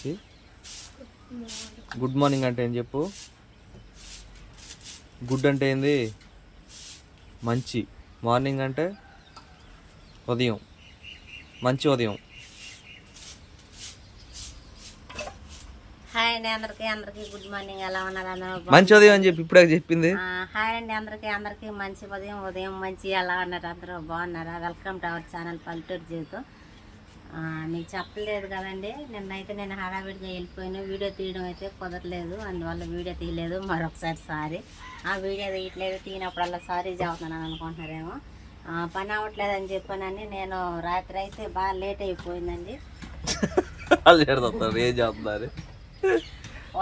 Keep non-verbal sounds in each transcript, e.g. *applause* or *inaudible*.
Jhansi good morning అంటే ఏం చెప్పు? గుడ్ అంటే ఏంది? మంచి. మార్నింగ్ అంటే ఉదయం. మంచి ఉదయం. హాయ్ అండి అందరికి అందరికి గుడ్ మార్నింగ్ ఎలా ఉన్నారు అందరూ? మంచి ఉదయం అని చెప్పి ఇప్పుడే చెప్పింది. హాయ్ అండి అందరికి అందరికి మంచి ఉదయం ఉదయం మంచి. ఎలా ఉన్నారు అందరూ? బాగున్నారా? వెల్కమ్ టు అవర్ ఛానల్ పల్లెటూరు జీవితం. మీకు చెప్పలేదు కదండి. నిన్నైతే నేను హడావిడిగా వెళ్ళిపోయాను. వీడియో తీయడం అయితే కుదరలేదు. అందువల్ల వీడియో తీయలేదు. మరొకసారి సారీ. ఆ వీడియో తీయట్లేదు. తీయనప్పుడల్లా సారీ చెబుతున్నాను అనుకుంటున్నారేమో. పని అవ్వట్లేదని చెప్పానని నేను రాత్రి అయితే బాగా లేట్ అయిపోయిందండి.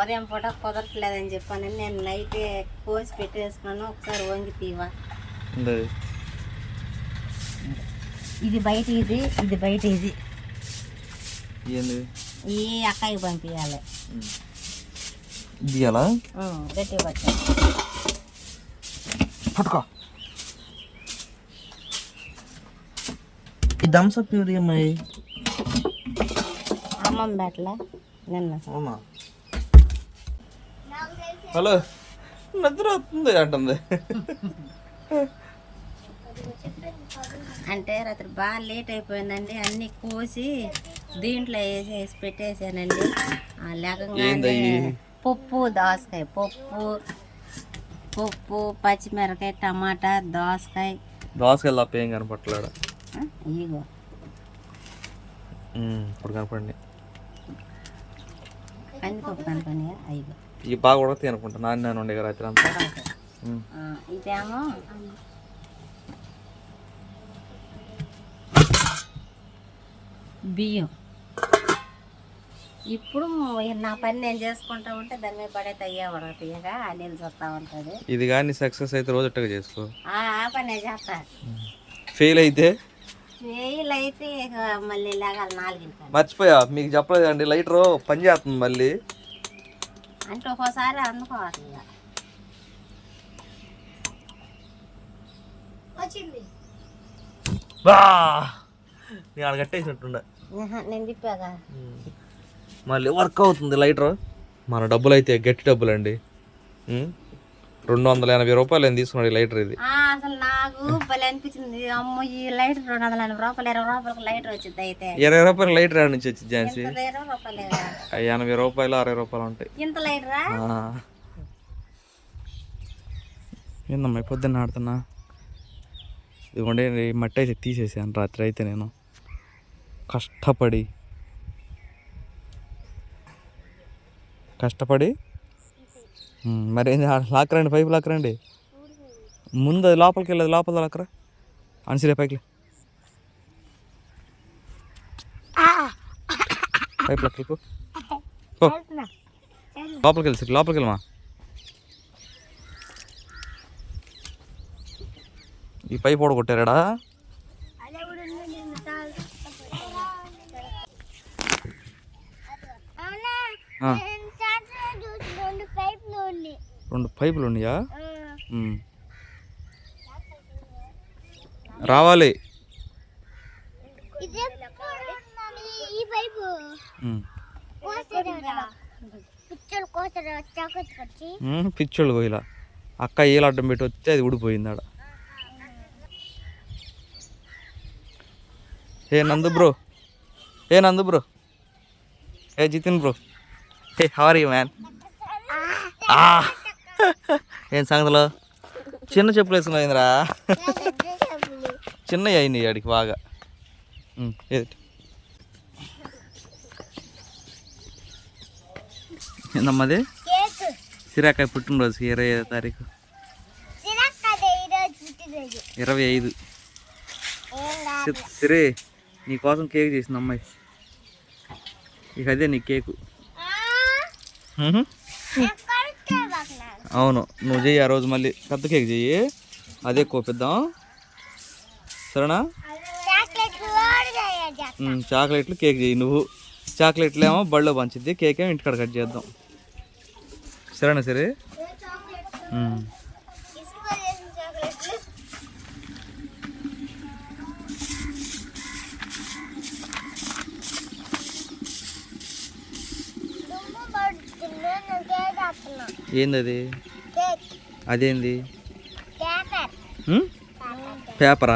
ఉదయం పూట కుదరట్లేదని చెప్పానని నేను నైట్ కోసి పెట్టేసుకున్నాను. ఒకసారి వంగి తీవా. ఇది బయట ఇది ఇది బయట ఇది. ఈ అక్కకి పంపించాలి ఇదియాలా గట్టి పట్టు పట్టుకో ఈ థమ్స్అప్ ఎవరి అమ్మాయి అమ్మమ్మ బెట్ల నిన్న అవునా హలో నిద్ర వస్తుంది అంటుంది అంటే రాత్రి బాగా లేట్ అయిపోయిందండి అన్ని కోసి దీంట్లో వేసి వేసి పెట్టేసానండి. ఏందయ్యి? పప్పు దోసకాయ పప్పు పప్పు పచ్చిమిరకాయ టమాటా దోసకాయ. దోసకాయ తప్ప ఏం కనపట్లేడు ఆ, ఇగో ఇప్పుడు కనపడండి కందిపప్పు కనుకొని ఇగో ఈ బాగా ఉడకతాయి అనుకుంటా. నాన్న నేను ఉండే రాత్రి అంతా. ఇదేమో? బియ్యం. ఇప్పుడు నా పని నేను చేసుకుంటా ఉంటే దాని మీద పడే తయ్యా పడతాయిగా నీళ్ళు చూస్తూ ఉంటుంది. ఇది కానీ సక్సెస్ అయితే రోజు ఒట్టగా చేసుకో. ఆ ఆ పని చేస్తా. ఫెయిల్ అయితే? ఫెయిల్ అయితే ఇక మళ్ళీ లేగాలి నాలుగింటి మర్చిపోయా మీకు చెప్పలేదండి లైటర్ పని చేస్తుంది మళ్ళీ. అంటే ఒక్కోసారి అందుకోవాలి ఇక. బా! నేను ఆహా, నేను తిప్పాగా. మళ్ళీ వర్క్ అవుతుంది లైటర్. మన డబ్బులు అయితే గట్టి డబ్బులు అండి. రెండు వందల ఎనభై రూపాయలు ఏం తీసుకున్నాడు ఈ లైటర్ ఇది? ఆ, అసలు నాకు భలే అనిపించింది. అమ్మో ఈ లైటర్ రెండు వందల ఎనభై రూపాయలు ఇరవై రూపాయలకు లైటర్ వచ్చింది అయితే. ఇరవై రూపాయలు లైటర్ ఆడ నుంచి వచ్చింది ఝాన్సీ. ఎనభై రూపాయలు అరవై రూపాయలు ఉంటాయి. ఇంత లైటరా? ఆ. ఏందమ్మా పొద్దున్న ఆడుతున్నా? ఇదిగోండి ఈ మట్టి అయితే తీసేసాను రాత్రి అయితే నేను. కష్టపడి కష్టపడి? మరి ఏంది ఆడ లాక్కరండి పైపు లాక్కరండి? ముందు అది లోపలికి వెళ్ళదు లోపల లాక్కరా? అనిసిరే పైకి పైపు లక్కలకు ఓ లోపలికి వెళ్ళి సరే లోపలికి వెళ్ళమా? ఈ పైప్ కూడా కొట్టారాడా? ఆ, రెండు పైపులు ఉన్నాయా. రావాలి. పిచ్చోళ్ళు పోయిలా. అక్క ఏలు అడ్డం పెట్టి వస్తే అది ఊడిపోయింది ఆడ. ఏ నందు బ్రో. ఏ Nandu bro. A Jithin bro. Hey how are you man ఏం సంగతిలో? చిన్న చెప్పులు వేసుకున్నావు ఏందిరా చిన్నవి అయినాయి ఆడికి బాగా. ఏది? ఏందమ్మది సిరాకాయ పుట్టినరోజుకి ఇరవై ఐదో తారీఖు. పుట్టినరోజు ఇరవై ఐదు. సిరే నీకోసం కేక్ చేసింది అమ్మాయి. ఇక అదే నీ కేకు. అవును నువ్వు చెయ్యి ఆ రోజు మళ్ళీ పెద్ద కేక్ చెయ్యి. అదే కోపిద్దాం. సరేనా? చాక్లెట్లు కేక్ చెయ్యి నువ్వు. చాక్లెట్లు ఏమో బళ్ళో పంచిద్ది కేక్ ఏమో ఇంటికాడ కట్ చేద్దాం. సరేనా సరే ఉమ్. ఇసుక చేసిన చాక్లెట్లు చేస్తున్నా ఏంది అది కేక్. అదేంది? పేపర్.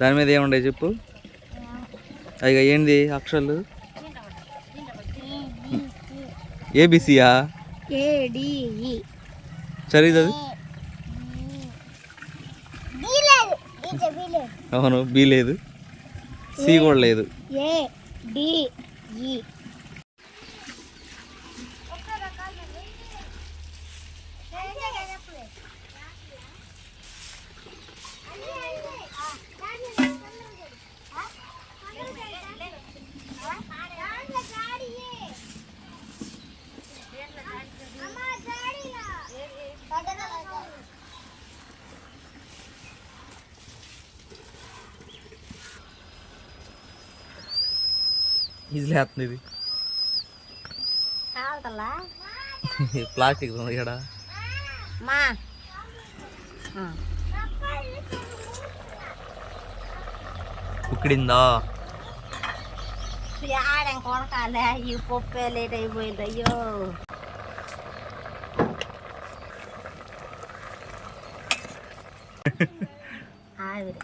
దాని మీద ఏముండే చెప్పు. అయ్యా ఏంది అక్షరాలు? ఏబిసియా? A D E. చదివి అవును బి లేదు. సి కూడా లేదు. ఈజీలీ వేస్తుంది ఇది కావతలా ప్లాస్టిక్ ఉంది ఇక్కడ మా ఆ. ఉక్కిడిందా ఆడేం కొడకాలే ఈ పప్పు లేట్ అయిపోయింది అయ్యో ఆవిరి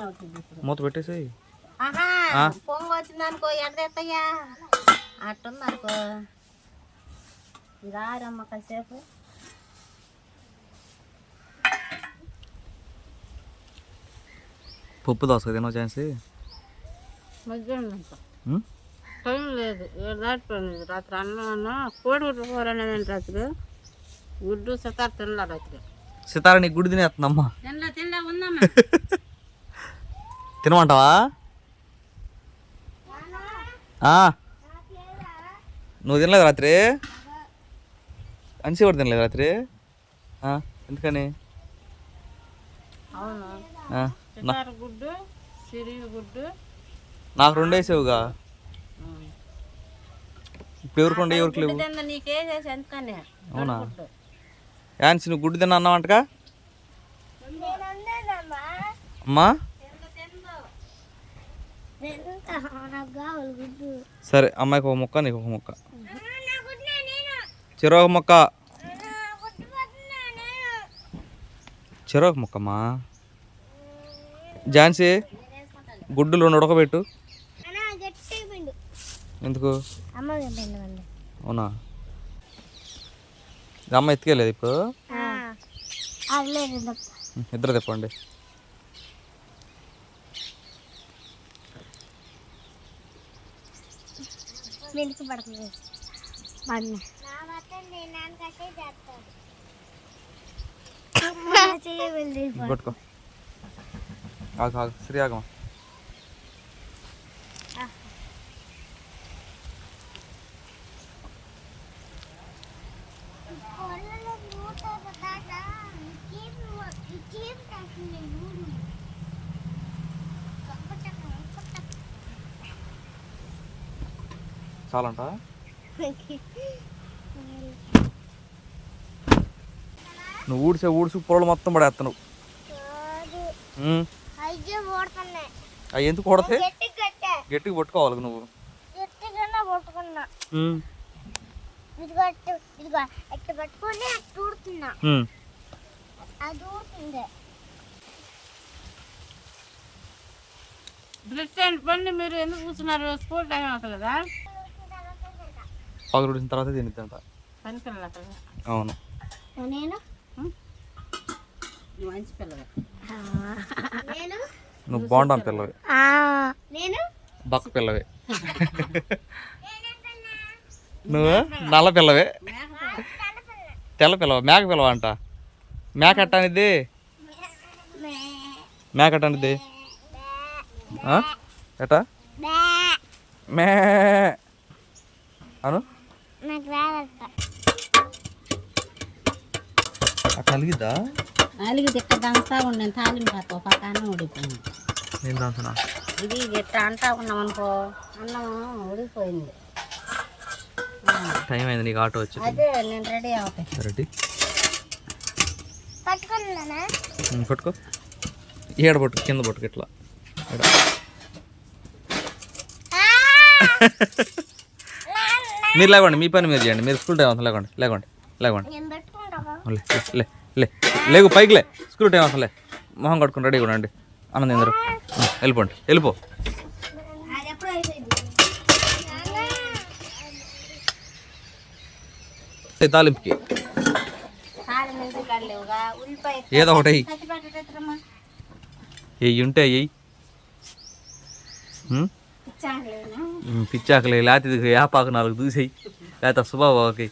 అవుతుంది ఇప్పుడు. మూత పెట్టేసి ఆహా. పొంగు వచ్చింది అనుకో ఎడదెత్తయ్యా అట్టుంది అనుకో రారమ్మ కాసేపు. పప్పు దోస తినో ఛాన్సీ మధ్యాహ్నం టైం లేదు ఏడు దాటిపోయింది. రాత్రి అన్నం కోడి గుడ్డు కూర అనేది రాత్రి. గుడ్డు సతారు తినలా రాత్రి. సితార నీ గుడి తినేస్తుందమ్మా. తినలా తినలా ఉందమ్మా. *laughs* తినమంటావా? ఆ. నువ్వు తినలేదు రాత్రి? అన్సి కూడా తినలేదు రాత్రి? ఆ, ఎందుకని? నాకు రెండేసావుగా ఇప్పుడు ఎవరికి ఉండే ఎవరికి లేవు? అవునా? గుడ్డు. యాన్స్ నువ్వు గుడ్డు తిన్నా అన్నావంటగా? అమ్మా? సరే అమ్మాయికి ఒక ముక్క నీకు ఒక ముక్క. చెరొక ముక్క. చెరొక ముక్కమ్మా. ఝాన్సీ గుడ్డులు రెండు ఉడకబెట్టు. ఎందుకు? అవునా? అమ్మ ఎత్తుకెళ్ళేది ఇప్పుడు? ఇద్దరు తెప్పండి. వెనుక పడుతుంది. చేయవెళ్ళి పట్టుకో. ఆగు ఆగు. సరి ఆగమా చాలంట నువ్వు ఊడిసే ఊడిసి పొరలు మొత్తం పడేస్తున్నావు అవి ఎందుకు కొడతాయి? గట్టిగా పట్టుకోవాలి నువ్వు. అండ్ పండి మీరు ఎందుకు కూర్చున్నారు? స్కూల్ టైం అవుతుంది కదా. పగలు ఉడిసిన తర్వాత తినిద్దంట. అవును. నువ్వు బాగుంటాను పిల్లవి. నేను? బక్క పిల్లవి. నువ్వు నల్ల పిల్లవే. తెల్ల పిల్లవ? మేక పిల్లవ అంట? మేక అట్టానిది మేక అట్టానిది ఆ? ఎట్టా? మే. అను? నాకు రాదట అట్లా అలిగిద్దా అలిగి తిట్ట దంతా ఉండే తాలింపు పాత పక్కన ఉడిపోయింది నేను దాంతున్నా ఇది ఇట్ట అంటా ఉన్నాం అనుకో అన్నం ఉడిపోయింది టైం అయింది నీకు ఆటో వచ్చి అదే నేను రెడీ అవుతాయి రెడీ? పట్టుకున్నానా పట్టుకో. ఈడ పట్టుకో కింద పట్టుకో ఇట్లా. *laughs* మీరు లేకండి మీ పని మీరు చేయండి. మీరు స్కూల్ టైం అవసరం లేకండి లేకండి లేకండి లే లేకు పైకి లే. స్కూల్ టైం అవసరం లే. మొహం కట్టుకుని రెడీగా ఉండండి. అందరూ వెళ్ళిపోండి వెళ్ళిపో. ఏ తాలింపుకి. ఏదో ఒకటి వెయ్యి. ఎయ్యి ఉంటే ఇచ్చాను పిచ్చాకలే లేకపోతే ఇది యాపాకు నాలుగు దూసేయి లేకపోతే సుబాబాకి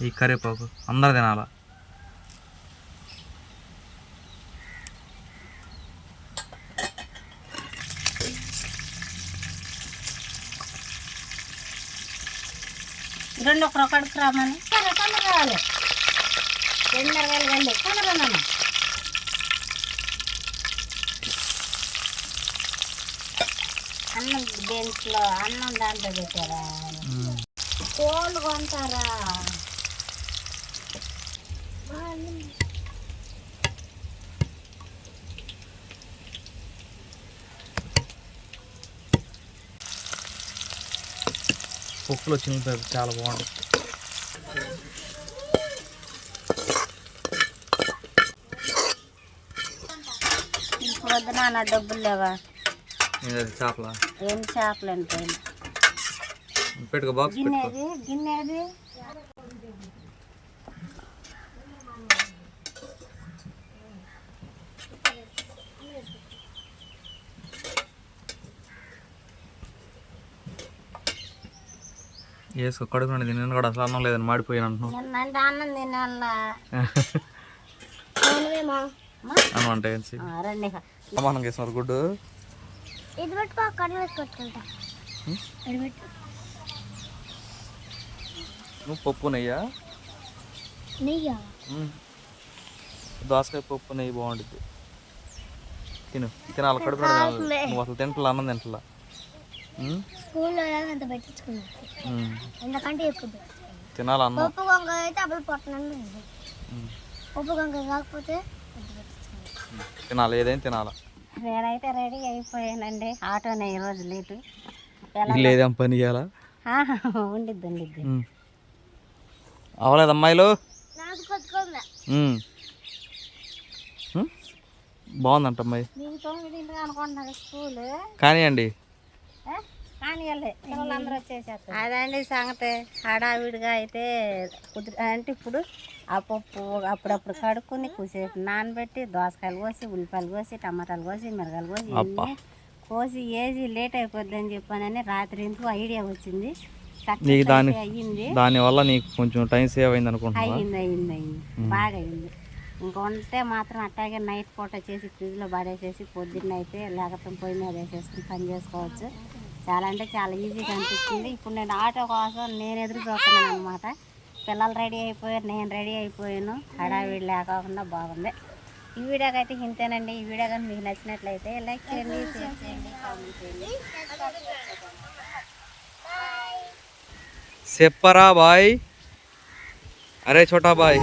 ఈ కరేపాకు అందరు తినాలా రెండు ఒక రొక్కడికి రామని. తొందర తొందర రావాలి. రెండున్నర వేలు వెళ్ళి. అన్నం బెంచ్లో అన్నం దాంట్లో పెట్టారా? కోళ్ళు కొంటారా? పప్పులో చిన్న చాలా బాగుంటుంది. వద్దు నాన్న డబ్బులు లేవా? చేపల? ఏం చేపలు అంటే? పెట్టుకో బాక్స్ గిన్నెది గిన్నెది? వేసుకో కడుపు నిండి నేను కూడా అసలు అన్నం లేదని మాడిపోయాను అన్నం తినాలా? అంటే సమానం చేస్తున్నారు గుడ్డు. ఇది పెట్టుకో నువ్వు పప్పు నెయ్యా? నెయ్యా. దోసకాయ పప్పు నెయ్యి బాగుంటుంది తిను. తినాలి కడుపు. నువ్వు అసలు తింటలా అన్నం తింటలా? స్కూల్లో అంత పెట్టించుకున్నాను. ఎందుకంటే ఎప్పుడు తినాలి అన్నం. పప్పు గొంగ అయితే అప్పుడు ఉమ్. పప్పు గొంగ కాకపోతే తినాలి ఏదైనా తినాలా? నేనైతే రెడీ అయిపోయానండి. ఆటోనే ఈరోజు లేటు. ఇల్లు ఏదేం పని చేయాలా? ఉండిద్ది ఉండిద్ది. అవలేదు అమ్మాయిలు? బాగుందంట అమ్మాయి. కానీ వచ్చేసారు అదండి సంగతి. హడావిడిగా అయితే కుదిరి అంటే ఇప్పుడు ఆ పప్పు అప్పుడప్పుడు కడుక్కుని కూసేపు నానబెట్టి దోసకాయలు కోసి ఉల్లిపాయలు కోసి టమాటాలు కోసి మిరగాయలు కోసి కోసి ఏజీ లేట్ అయిపోద్ది అని చెప్పానని రాత్రి ఎందుకు ఐడియా వచ్చింది. నీకు దాని దానివల్ల నీకు కొంచెం టైం సేవ్ అయింది అనుకుంటున్నావా అయ్యింది అయ్యింది అయ్యింది. బాగా అయింది ఇంకా ఉంటే మాత్రం అట్టాగే నైట్ పూట చేసి ఫ్రిడ్జ్లో పడేసేసి పొద్దున్న అయితే లేకపోతే పొయ్యి మీద వేసేసుకుని పని చేసుకోవచ్చు. చాలా అంటే చాలా ఈజీగా అనిపించింది. ఇప్పుడు నేను ఆటో కోసం నేను ఎదురు చూస్తున్నాను అనమాట పిల్లలు రెడీ అయిపోయారు నేను రెడీ అయిపోయాను. హడావిడి లేకుండా బాగుంది. ఈ వీడియోకి అయితే ఇంతేనండి. ఈ వీడియో కానీ మీకు నచ్చినట్లయితే లైక్ చేయండి షేర్ చేయండి కామెంట్ చేయండి. చెప్పరా బాయ్? అరే చోటా బాయ్.